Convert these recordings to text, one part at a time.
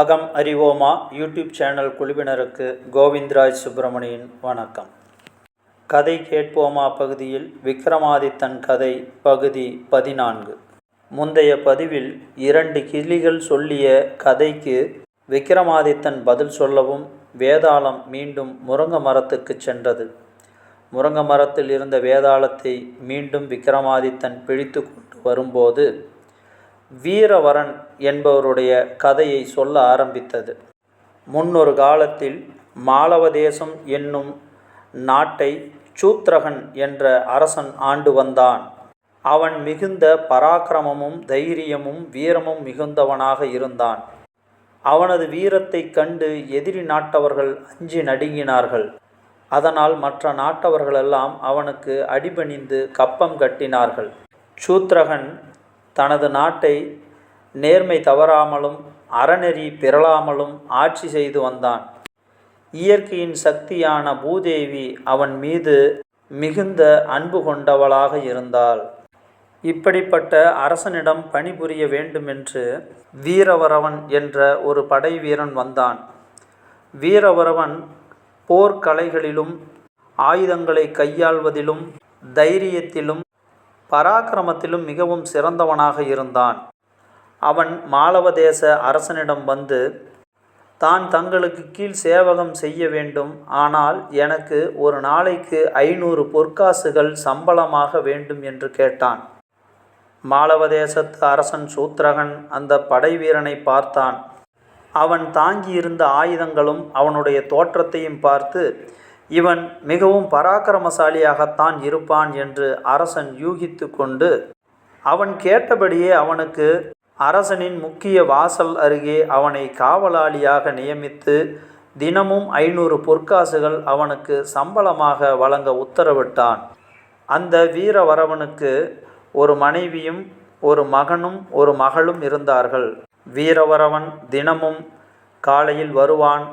அகம் அறிவோமா? YouTube channel குழுவினருக்கு கோவிந்தராஜ் சுப்பிரமணியன் வணக்கம். கதை கேட்போமா பகுதியில் விக்ரமாதித்தன் கதை பகுதி பதினான்கு. முந்தைய பதிவில் இரண்டு கிளிகள் சொல்லிய கதைக்கு விக்ரமாதித்தன் பதில் சொல்லவும் வேதாளம் மீண்டும் முருங்க மரத்துக்கு சென்றது. முருங்க மரத்தில் இருந்த வேதாளத்தை மீண்டும் விக்ரமாதித்தன் பிழித்து கொண்டு வரும்போது வீரவரன் என்பவருடைய கதையை சொல்ல ஆரம்பித்தது. முன்னொரு காலத்தில் மாலவதேசம் என்னும் நாட்டை சூத்ரகன் என்ற அரசன் ஆண்டு வந்தான். அவன் மிகுந்த பராக்கிரமமும் தைரியமும் வீரமும் மிகுந்தவனாக இருந்தான். அவனது வீரத்தைக் கண்டு எதிரி நாட்டவர்கள் அஞ்சி நடுங்கினார்கள். அதனால் மற்ற நாட்டவர்களெல்லாம் அவனுக்கு அடிபணிந்து கப்பம் கட்டினார்கள். சூத்ரகன் தனது நாட்டை நேர்மை தவறாமலும் அறநெறி பிறழாமலும் ஆட்சி செய்து வந்தான். இயற்கையின் சக்தியான பூதேவி அவன் மீது மிகுந்த அன்பு கொண்டவளாக இருந்தாள். இப்படிப்பட்ட அரசனிடம் பணிபுரிய வேண்டுமென்று வீரவரவன் என்ற ஒரு படை வீரன் வந்தான். வீரவரவன் போர்க்கலைகளிலும் ஆயுதங்களை கையாள்வதிலும் தைரியத்திலும் பராக்கிரமத்திலும் மிகவும் சிறந்தவனாக இருந்தான். அவன் மாலவதேச அரசனிடம் வந்து தான் தங்களுக்கு கீழ் சேவகம் செய்ய வேண்டும். ஆனால் எனக்கு ஒரு நாளைக்கு ஐநூறு பொற்காசுகள் சம்பளமாக வேண்டும் என்று கேட்டான். மாலவதேசத்து அரசன் சூத்ரகன் அந்த படை வீரனை பார்த்தான். அவன் தாங்கியிருந்த ஆயுதங்களும் அவனுடைய தோற்றத்தையும் பார்த்து இவன் மிகவும் பராக்கிரமசாலியாகத்தான் இருப்பான் என்று அரசன் யூகித்து கொண்டு அவன் கேட்டபடியே அவனுக்கு அரசனின் முக்கிய வாசல் அருகே அவனை காவலாளியாக நியமித்து தினமும் ஐநூறு பொற்காசுகள் அவனுக்கு சம்பளமாக வழங்க உத்தரவிட்டான். அந்த வீரவரவனுக்கு ஒரு மனைவியும் ஒரு மகனும் ஒரு மகளும் இருந்தார்கள். வீரவரவன் தினமும் காலையில் வருவான்.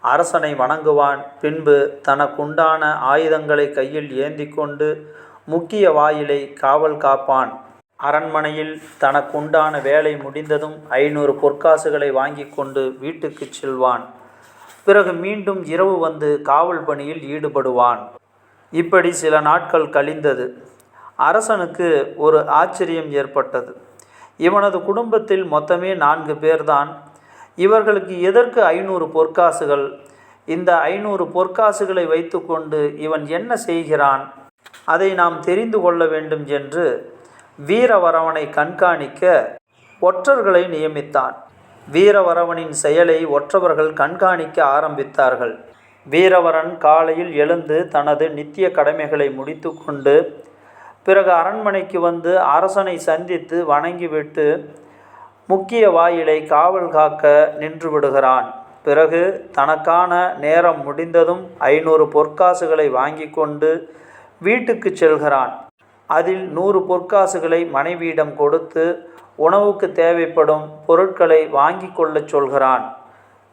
அரசனை வணங்குவான். பின்பு தனக்குண்டான ஆயுதங்களை கையில் ஏந்தி கொண்டு முக்கிய வாயிலை காவல் காப்பான். அரண்மனையில் தனக்குண்டான வேலை முடிந்ததும் ஐநூறு பொற்காசுகளை வாங்கி கொண்டு வீட்டுக்கு செல்வான். பிறகு மீண்டும் இரவு வந்து காவல் பணியில் ஈடுபடுவான். இப்படி சில நாட்கள் கழிந்தது. அரசனுக்கு ஒரு ஆச்சரியம் ஏற்பட்டது. இவனது குடும்பத்தில் மொத்தமே நான்கு பேர்தான். இவர்களுக்கு எதற்கு ஐநூறு பொற்காசுகள்? இந்த ஐநூறு பொற்காசுகளை வைத்துக்கொண்டு இவன் என்ன செய்கிறான்? அதை நாம் தெரிந்து கொள்ள வேண்டும் என்று வீரவரவனை கண்காணிக்க ஒற்றர்களை நியமித்தான். வீரவரவனின் செயலை ஒற்றவர்கள் கண்காணிக்க ஆரம்பித்தார்கள். வீரவரன் காலையில் எழுந்து தனது நித்திய கடமைகளை முடித்து கொண்டு பிறகு அரண்மனைக்கு வந்து அரசனை சந்தித்து வணங்கிவிட்டு முக்கிய வாயிலை காவல் காக்க நின்று விடுகிறான். பிறகு தனக்கான நேரம் முடிந்ததும் ஐநூறு பொற்காசுகளை வாங்கி கொண்டு வீட்டுக்கு செல்கிறான். அதில் நூறு பொற்காசுகளை மனைவியிடம் கொடுத்து உணவுக்கு தேவைப்படும் பொருட்களை வாங்கி கொள்ளச் சொல்கிறான்.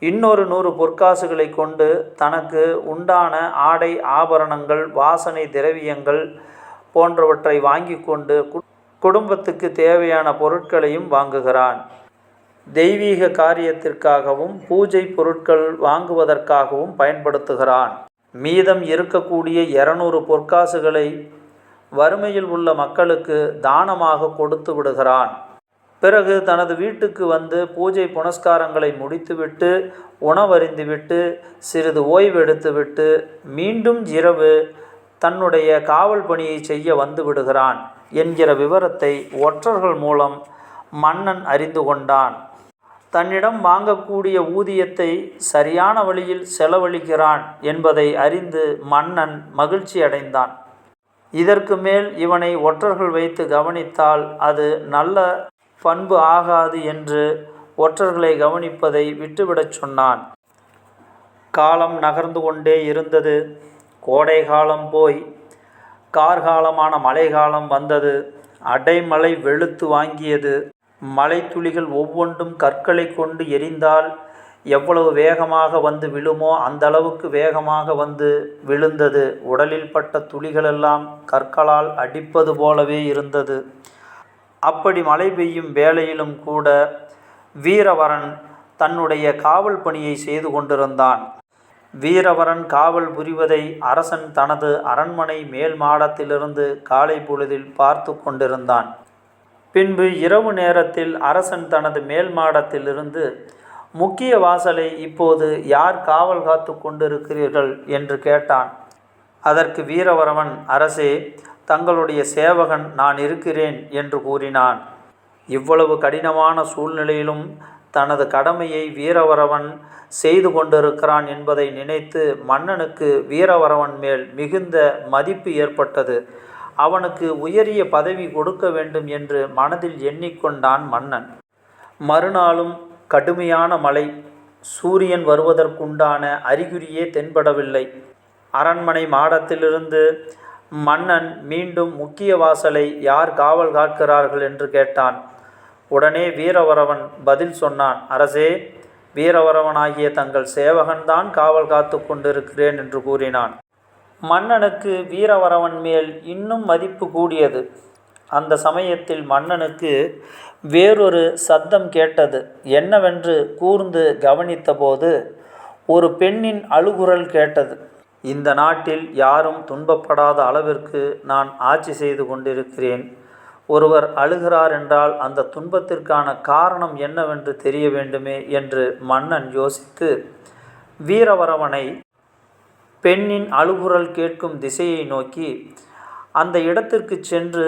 இன்னொரு நூறு பொற்காசுகளை கொண்டு தனக்கு உண்டான ஆடை ஆபரணங்கள் வாசனை திரவியங்கள் போன்றவற்றை வாங்கி கொண்டு குடும்பத்துக்கு தேவையான பொருட்களையும் வாங்குகிறான். தெய்வீக காரியத்திற்காகவும் பூஜை பொருட்கள் வாங்குவதற்காகவும் பயன்படுத்துகிறான். மீதம் இருக்கக்கூடிய இரநூறு பொற்காசுகளை வறுமையில் உள்ள மக்களுக்கு தானமாக கொடுத்து விடுகிறான். பிறகு தனது வீட்டுக்கு வந்து பூஜை புனஸ்காரங்களை முடித்துவிட்டு உணவறிந்துவிட்டு சிறிது ஓய்வெடுத்துவிட்டு மீண்டும் இரவு தன்னுடைய காவல் பணியை செய்ய வந்து விடுகிறான். என்கிற விவரத்தை ஒற்றர்கள் மூலம் மன்னன் அறிந்து கொண்டான். தன்னிடம் வாங்கக்கூடிய ஊதியத்தை சரியான வழியில் செலவழிக்கிறான் என்பதை அறிந்து மன்னன் மகிழ்ச்சி அடைந்தான். இதற்கு மேல் இவனை ஒற்றர்கள் வைத்து கவனித்தால் அது நல்ல பண்பு ஆகாது என்று ஒற்றர்களை கவனிப்பதை விட்டுவிடச் சொன்னான். காலம் நகர்ந்து கொண்டே இருந்தது. கோடை காலம் போய் கார்காலமான மழைக்காலம் வந்தது. அடைமழை வெளுத்து வாங்கியது. மழை துளிகள் ஒவ்வொன்றும் கற்களை கொண்டு எரிந்தால் எவ்வளவு வேகமாக வந்து விழுமோ அந்த அளவுக்கு வேகமாக வந்து விழுந்தது. உடலில் பட்ட துளிகளெல்லாம் கற்களால் அடிப்பது போலவே இருந்தது. அப்படி மழை பெய்யும் வேளையிலும் கூட வீரவரன் தன்னுடைய காவல் பணியை செய்து கொண்டிருந்தான். வீரவரன் காவல் புரிவதை அரசன் தனது அரண்மனை மேல் மாடத்திலிருந்து காலை பொழுதில் பார்த்து கொண்டிருந்தான். பின்பு இரவு நேரத்தில் அரசன் தனது மேல் மாடத்திலிருந்து முக்கிய வாசலை இப்போது யார் காவல் காத்து கொண்டிருக்கிறீர்கள்? என்று கேட்டான். அதற்கு வீரவரவன் அரசே தங்களுடைய சேவகன் நான் இருக்கிறேன் என்று கூறினான். இவ்வளவு கடினமான சூழ்நிலையிலும் தனது கடமையை வீரவரவன் செய்து கொண்டிருக்கிறான் என்பதை நினைத்து மன்னனுக்கு வீரவரவன் மேல் மிகுந்த மதிப்பு ஏற்பட்டது. அவனுக்கு உயரிய பதவி கொடுக்க வேண்டும் என்று மனதில் எண்ணிக்கொண்டான் மன்னன். மறுநாளும் கடுமையான மழை. சூரியன் வருவதற்குண்டான அறிகுறியே தென்படவில்லை. அரண்மனை மாடத்திலிருந்து மன்னன் மீண்டும் முக்கிய வாசலை யார் காவல் காக்கிறார்கள் என்று கேட்டான். உடனே வீரவரவன் பதில் சொன்னான் அரசே வீரவரவனாகிய தங்கள் சேவகன்தான் காவல் காத்து கொண்டிருக்கிறேன் என்று கூறினான். மன்னனுக்கு வீரவரவன் மேல் இன்னும் மதிப்பு கூடியது. அந்த சமயத்தில் மன்னனுக்கு வேறொரு சத்தம் கேட்டது. என்னவென்று கூர்ந்து கவனித்தபோது ஒரு பெண்ணின் அழுகுரல் கேட்டது. இந்த நாட்டில் யாரும் துன்பப்படாத அளவிற்கு நான் ஆட்சி செய்து கொண்டிருக்கிறேன். ஒருவர் அழுகிறார் என்றால் அந்த துன்பத்திற்கான காரணம் என்னவென்று தெரிய வேண்டுமே என்று மன்னன் யோசித்து வீரவரவனை பெண்ணின் அழுகுரல் கேட்கும் திசையை நோக்கி அந்த இடத்திற்கு சென்று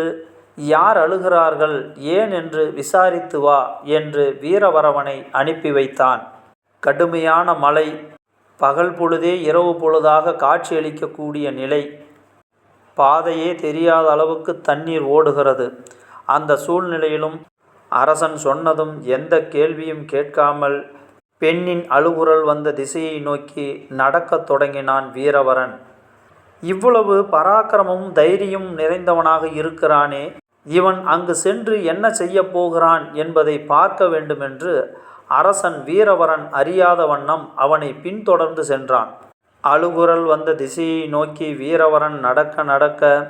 யார் அழுகிறார்கள்? ஏன் என்று விசாரித்து வா என்று வீரவரவனை அனுப்பி வைத்தான். கடுமையான மழை பகல் பொழுதே இரவு பொழுதாக காட்சியளிக்கக்கூடிய நிலை பாதையே தெரியாத அளவுக்கு தண்ணீர் ஓடுகிறது. அந்த சூழ்நிலையிலும் அரசன் சொன்னதும் எந்த கேள்வியும் கேட்காமல் பெண்ணின் அழுகுரல் வந்த திசையை நோக்கி நடக்கத் தொடங்கினான் வீரவரன். இவ்வளவு பராக்கிரமும் தைரியம் நிறைந்தவனாக இருக்கிறானே இவன் அங்கு சென்று என்ன செய்யப் போகிறான் என்பதை பார்க்க வேண்டுமென்று அரசன் வீரவரன் அறியாத வண்ணம் அவனை பின்தொடர்ந்து சென்றான். அழுகுரல் வந்த திசையை நோக்கி வீரவரன் நடக்க நடக்க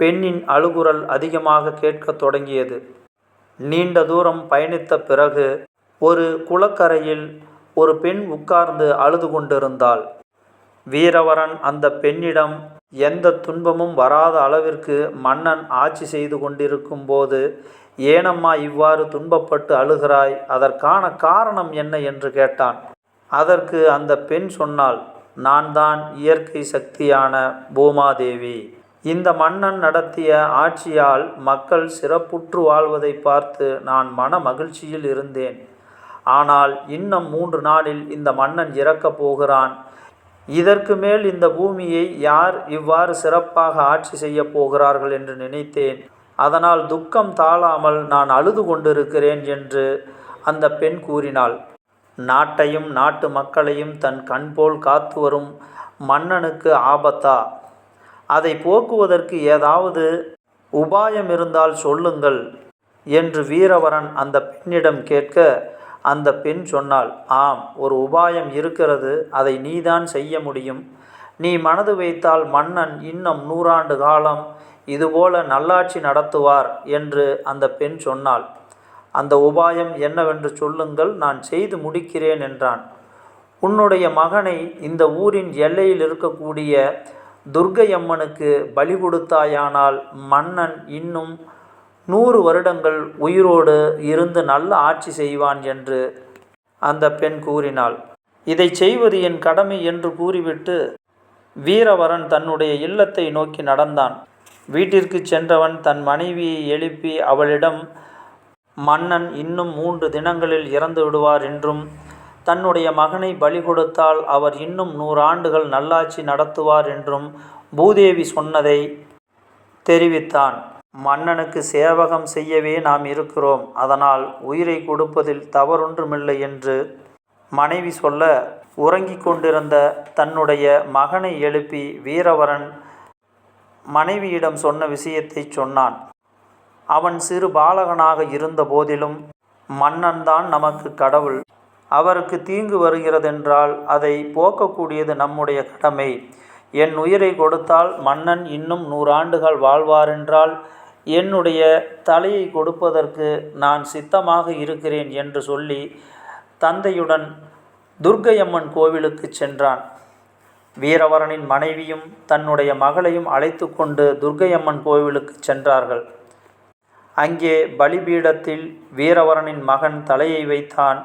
பெண்ணின் அழுகுரல் அதிகமாக கேட்கத் தொடங்கியது. நீண்ட தூரம் பயணித்த பிறகு ஒரு குளக்கரையில் ஒரு பெண் உட்கார்ந்து அழுது கொண்டிருந்தாள். வீரவரன் அந்த பெண்ணிடம் எந்த துன்பமும் வராத அளவிற்கு மன்னன் ஆட்சி செய்து கொண்டிருக்கும் போது ஏனம்மா இவ்வாறு துன்பப்பட்டு அழுகிறாய்? அதற்கான காரணம் என்ன? என்று கேட்டான். அதற்கு அந்த பெண் சொன்னாள் நான் தான் இயற்கை சக்தியான பூமாதேவி. இந்த மன்னன் நடத்திய ஆட்சியால் மக்கள் சிறப்புற்று வாழ்வதை பார்த்து நான் மன மகிழ்ச்சியில் இருந்தேன். ஆனால் இன்னும் மூன்று நாளில் இந்த மன்னன் இறக்கப் போகிறான். இதற்கு மேல் இந்த பூமியை யார் இவ்வாறு சிறப்பாக ஆட்சி செய்யப் போகிறார்கள் என்று நினைத்தேன். அதனால் துக்கம் தாழாமல் நான் அழுது கொண்டிருக்கிறேன் என்று அந்த பெண் கூறினாள். நாட்டையும் நாட்டு மக்களையும் தன் கண்போல் காத்து வரும் மன்னனுக்கு ஆபத்தா? அதை போக்குவதற்கு ஏதாவது உபாயம் இருந்தால் சொல்லுங்கள் என்று வீரவரன் அந்த பெண்ணிடம் கேட்க அந்த பெண் சொன்னாள் ஆம் ஒரு உபாயம் இருக்கிறது அதை நீதான் செய்ய முடியும். நீ மனது வைத்தால் மன்னன் இன்னும் நூறாண்டு காலம் இதுபோல நல்லாட்சி நடத்துவார் என்று அந்த பெண் சொன்னாள். அந்த உபாயம் என்னவென்று சொல்லுங்கள் நான் செய்து முடிக்கிறேன் என்றான். உன்னுடைய மகனை இந்த ஊரின் எல்லையில் இருக்கக்கூடிய துர்க்கையம்மனுக்கு பலி கொடுத்தாயானால் மன்னன் இன்னும் நூறு வருடங்கள் உயிரோடு இருந்து நல்ல ஆட்சி செய்வான் என்று அந்த பெண் கூறினாள். இதை செய்வது என் கடமை என்று கூறிவிட்டு வீரவரன் தன்னுடைய இல்லத்தை நோக்கி நடந்தான். வீட்டிற்கு சென்றவன் தன் மனைவியை எழுப்பி அவளிடம் மன்னன் இன்னும் மூன்று தினங்களில் இறந்து விடுவார் என்றும் தன்னுடைய மகனை பலி கொடுத்தால் அவர் இன்னும் நூறாண்டுகள் நல்லாட்சி நடத்துவார் என்றும் பூதேவி சொன்னதை தெரிவித்தான். மன்னனுக்கு சேவகம் செய்யவே நாம் இருக்கிறோம். அதனால் உயிரை கொடுப்பதில் தவறொன்றுமில்லை என்று மனைவி சொல்ல உறங்கிக் கொண்டிருந்த தன்னுடைய மகனை எழுப்பி வீரவரன் மனைவியிடம் சொன்ன விஷயத்தை சொன்னான். அவன் சிறு பாலகனாக இருந்த போதிலும் மன்னன்தான் நமக்கு கடவுள். அவருக்கு தீங்கு வருகிறதென்றால் அதை போக்கக்கூடியது நம்முடைய கடமை. என் உயிரை கொடுத்தால் மன்னன் இன்னும் நூறாண்டுகள் வாழ்வாரென்றால் என்னுடைய தலையை கொடுப்பதற்கு நான் சித்தமாக இருக்கிறேன் என்று சொல்லி தந்தையுடன் துர்க்கையம்மன் கோவிலுக்கு சென்றான். வீரவரனின் மனைவியும் தன்னுடைய மகளையும் அழைத்து கொண்டு துர்க்கையம்மன் கோவிலுக்கு சென்றார்கள். அங்கே பலிபீடத்தில் வீரவரனின் மகன் தலையை வைத்தான்.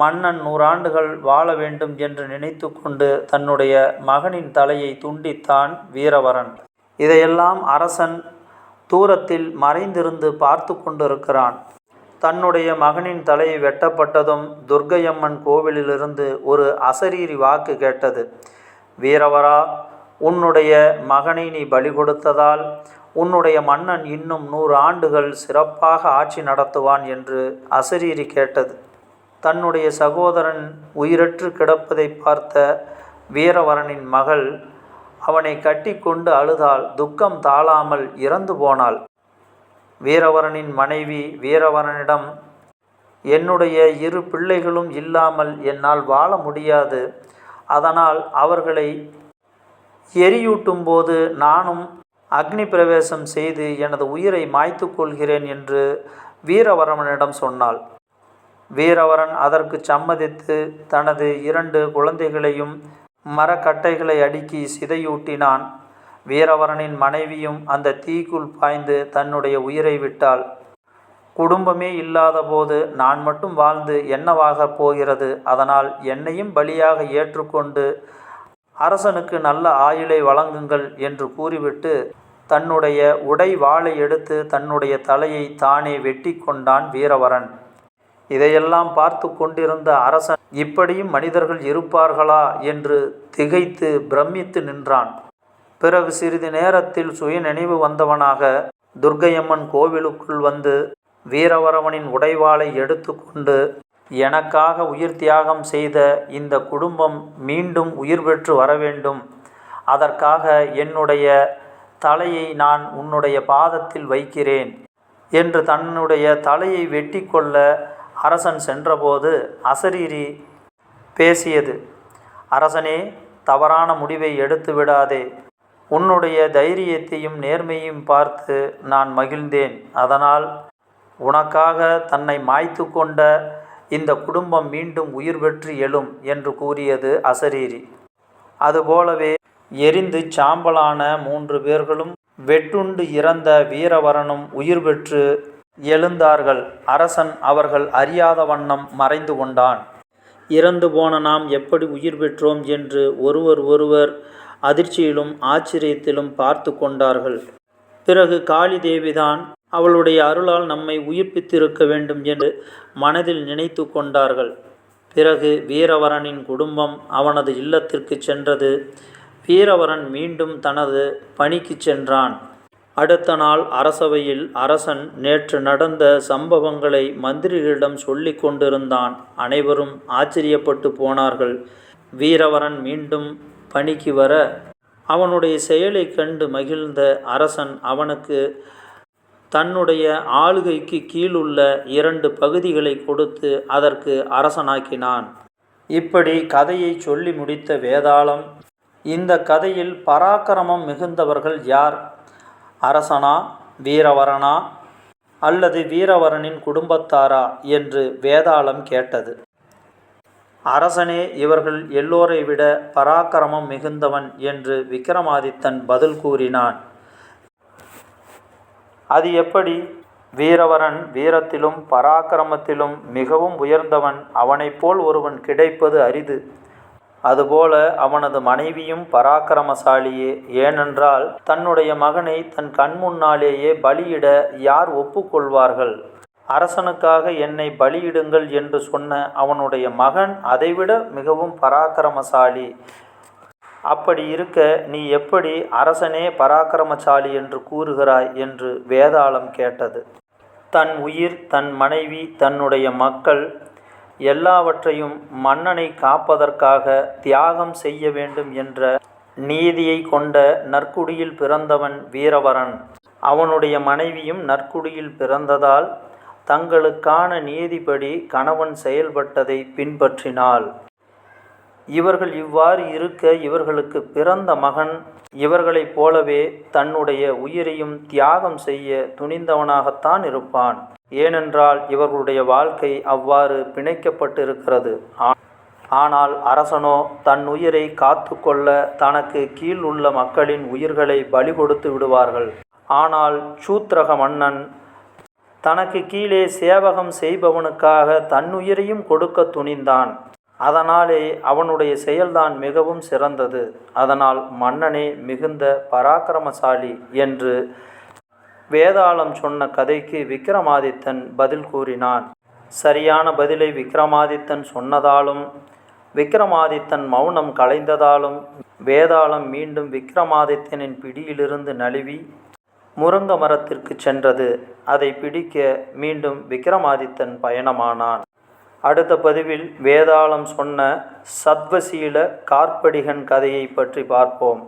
மன்னன் நூறாண்டுகள் வாழ வேண்டும் என்று நினைத்து கொண்டு தன்னுடைய மகனின் தலையை துண்டித்தான் வீரவரன். இதையெல்லாம் அரசன் தூரத்தில் மறைந்திருந்து பார்த்து கொண்டிருக்கிறான். தன்னுடைய மகனின் தலை வெட்டப்பட்டதும் துர்க்கையம்மன் கோவிலிலிருந்து ஒரு அசரீரி வாக்கு கேட்டது. வீரவரா உன்னுடைய மகனை நீ பலி கொடுத்ததால் உன்னுடைய மன்னன் இன்னும் நூறு ஆண்டுகள் சிறப்பாக ஆட்சி நடத்துவான் என்று அசரீரி கேட்டது. தன்னுடைய சகோதரன் உயிரற்று கிடப்பதை பார்த்த வீரவரனின் மகள் அவனை கட்டிக்கொண்டு அழுதால் துக்கம் தாழாமல் இறந்து போனாள். வீரவரனின் மனைவி வீரவரனிடம் என்னுடைய இரு பிள்ளைகளும் இல்லாமல் என்னால் வாழ முடியாது. அதனால் அவர்களை எரியூட்டும் போது நானும் அக்னி பிரவேசம் செய்து எனது உயிரை மாய்த்து கொள்கிறேன் என்று வீரவரமனிடம் சொன்னாள். வீரவரன் அதற்கு சம்மதித்து தனது இரண்டு குழந்தைகளையும் மரக்கட்டைகளை அடுக்கி சிதையூட்டினான். வீரவரனின் மனைவியும் அந்த தீக்குள் பாய்ந்து தன்னுடைய உயிரை விட்டாள். குடும்பமே இல்லாத போது நான் மட்டும் வாழ்ந்து என்னவாக போகிறது? அதனால் என்னையும் பலியாக ஏற்றுக்கொண்டு அரசனுக்கு நல்ல ஆயுளை வழங்குங்கள் என்று கூறிவிட்டு தன்னுடைய உடை வாளை எடுத்து தன்னுடைய தலையை தானே வெட்டி கொண்டான் வீரவரன். இதையெல்லாம் பார்த்து கொண்டிருந்த அரசன் இப்படியும் மனிதர்கள் இருப்பார்களா? என்று திகைத்து பிரமித்து நின்றான். பிறகு சிறிது நேரத்தில் சுயநினைவு வந்தவனாக துர்க்கையம்மன் கோவிலுக்குள் வந்து வீரவரவனின் உடைவாளை எடுத்துக்கொண்டு எனக்காக உயிர் தியாகம் செய்த இந்த குடும்பம் மீண்டும் உயிர் பெற்று வர வேண்டும். அதற்காக என்னுடைய தலையை நான் உன்னுடைய பாதத்தில் வைக்கிறேன் என்று தன்னுடைய தலையை வெட்டி கொள்ள அரசன் சென்றபோது அசரீரி பேசியது அரசனே தவறான முடிவை எடுத்து விடாதே. உன்னுடைய தைரியத்தையும் நேர்மையும் பார்த்து நான் மகிழ்ந்தேன். அதனால் உனக்காக தன்னை மாய்த்து கொண்ட இந்த குடும்பம் மீண்டும் உயிர் பெற்று எழும் என்று கூறியது அசரீரி. அதுபோலவே எரிந்து சாம்பலான மூன்று பேர்களும் வெட்டுண்டு இறந்த வீரவரனும் உயிர் பெற்று எழுந்தார்கள். அரசன் அவர்கள் அறியாத வண்ணம் மறைந்து கொண்டான். இறந்து போன நாம் எப்படி உயிர் பெற்றோம் என்று ஒருவர் ஒருவர் அதிர்ச்சியிலும் ஆச்சரியத்திலும் பார்த்து கொண்டார்கள். பிறகு காளி தேவிதான் அவளுடைய அருளால் நம்மை உயிர்ப்பித்திருக்க வேண்டும் என்று மனதில் நினைத்து கொண்டார்கள். பிறகு வீரவரனின் குடும்பம் அவனது இல்லத்திற்கு சென்றது. வீரவரன் மீண்டும் தனது பணிக்கு சென்றான். அடுத்த நாள் அரசவையில் அரசன் நேற்று நடந்த சம்பவங்களை மந்திரிகளிடம் சொல்லி கொண்டிருந்தான். அனைவரும் ஆச்சரியப்பட்டு போனார்கள். வீரவரன் மீண்டும் பணிக்கு வர அவனுடைய செயலை கண்டு மகிழ்ந்த அரசன் அவனுக்கு தன்னுடைய ஆளுகைக்கு கீழுள்ள இரண்டு பகுதிகளை கொடுத்து அதற்கு அரசனாக்கினான். இப்படி கதையை சொல்லி முடித்த வேதாளம் இந்த கதையில் பராக்கிரமம் மிகுந்தவர்கள் யார்? அரசனா வீரவரனா அல்லது வீரவரனின் குடும்பத்தாரா? என்று வேதாளம் கேட்டது. அரசனே இவர்கள் எல்லோரை விட பராக்கிரமம் மிகுந்தவன் என்று விக்ரமாதித்தன் பதில் கூறினான். அது எப்படி? வீரவரன் வீரத்திலும் பராக்கிரமத்திலும் மிகவும் உயர்ந்தவன். அவனைப் போல் ஒருவன் கிடைப்பது அரிது. அதுபோல அவனது மனைவியும் பராக்கிரமசாலியே. ஏனென்றால் தன்னுடைய மகனை தன் கண்முன்னாலேயே பலியிட யார் ஒப்புக்கொள்வார்கள்? அரசனுக்காக என்னை பலியிடுங்கள் என்று சொன்ன அவனுடைய மகன் அதைவிட மிகவும் பராக்கிரமசாலி. அப்படி இருக்க நீ எப்படி அரசனே பராக்கிரமசாலி என்று கூறுகிறாய் என்று வேதாளம் கேட்டது. தன் உயிர் தன் மனைவி தன்னுடைய மக்கள் எல்லாவற்றையும் மன்னனை காப்பதற்காக தியாகம் செய்ய வேண்டும் என்ற நீதியை கொண்ட நற்குடியில் பிறந்தவன் வீரவரன். அவனுடைய மனைவியும் நற்குடியில் பிறந்ததால் தங்களுக்கான நீதிப்படி கணவன் செயல்பட்டதை பின்பற்றினாள். இவர்கள் இவ்வாறு இருக்க இவர்களுக்கு பிறந்த மகன். இவர்களைப் போலவே தன்னுடைய உயிரையும் தியாகம் செய்ய துணிந்தவனாகத்தான் இருப்பான். ஏனென்றால் இவர்களுடைய வாழ்க்கை அவ்வாறு பிணைக்கப்பட்டிருக்கிறது. ஆனால் அரசனோ தன் உயிரை காத்து கொள்ள தனக்கு கீழ் உள்ள மக்களின் உயிர்களை பலி கொடுத்து விடுவார்கள். ஆனால் சூத்ரக மன்னன் தனக்கு கீழே சேவகம் செய்பவனுக்காக தன்னுயிரையும் கொடுக்க துணிந்தான். அதனாலே அவனுடைய செயல்தான் மிகவும் சிறந்தது. அதனால் மன்னனே மிகுந்த பராக்கிரமசாலி என்று வேதாளம் சொன்ன கதைக்கு விக்ரமாதித்தன் பதில் கூறினான். சரியான பதிலை விக்ரமாதித்தன் சொன்னதாலும் விக்ரமாதித்தன் மௌனம் கலைந்ததாலும் வேதாளம் மீண்டும் விக்ரமாதித்தனின் பிடியிலிருந்து நழுவி முருங்க மரத்திற்கு சென்றது. அதை பிடிக்க மீண்டும் விக்ரமாதித்தன் பயணமானான். அடுத்த பதிவில் வேதாளம் சொன்ன சத்வசீல கார்படிகன் கதையை பற்றி பார்ப்போம்.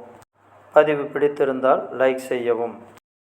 பதிவு பிடித்திருந்தால் லைக் செய்யவும்.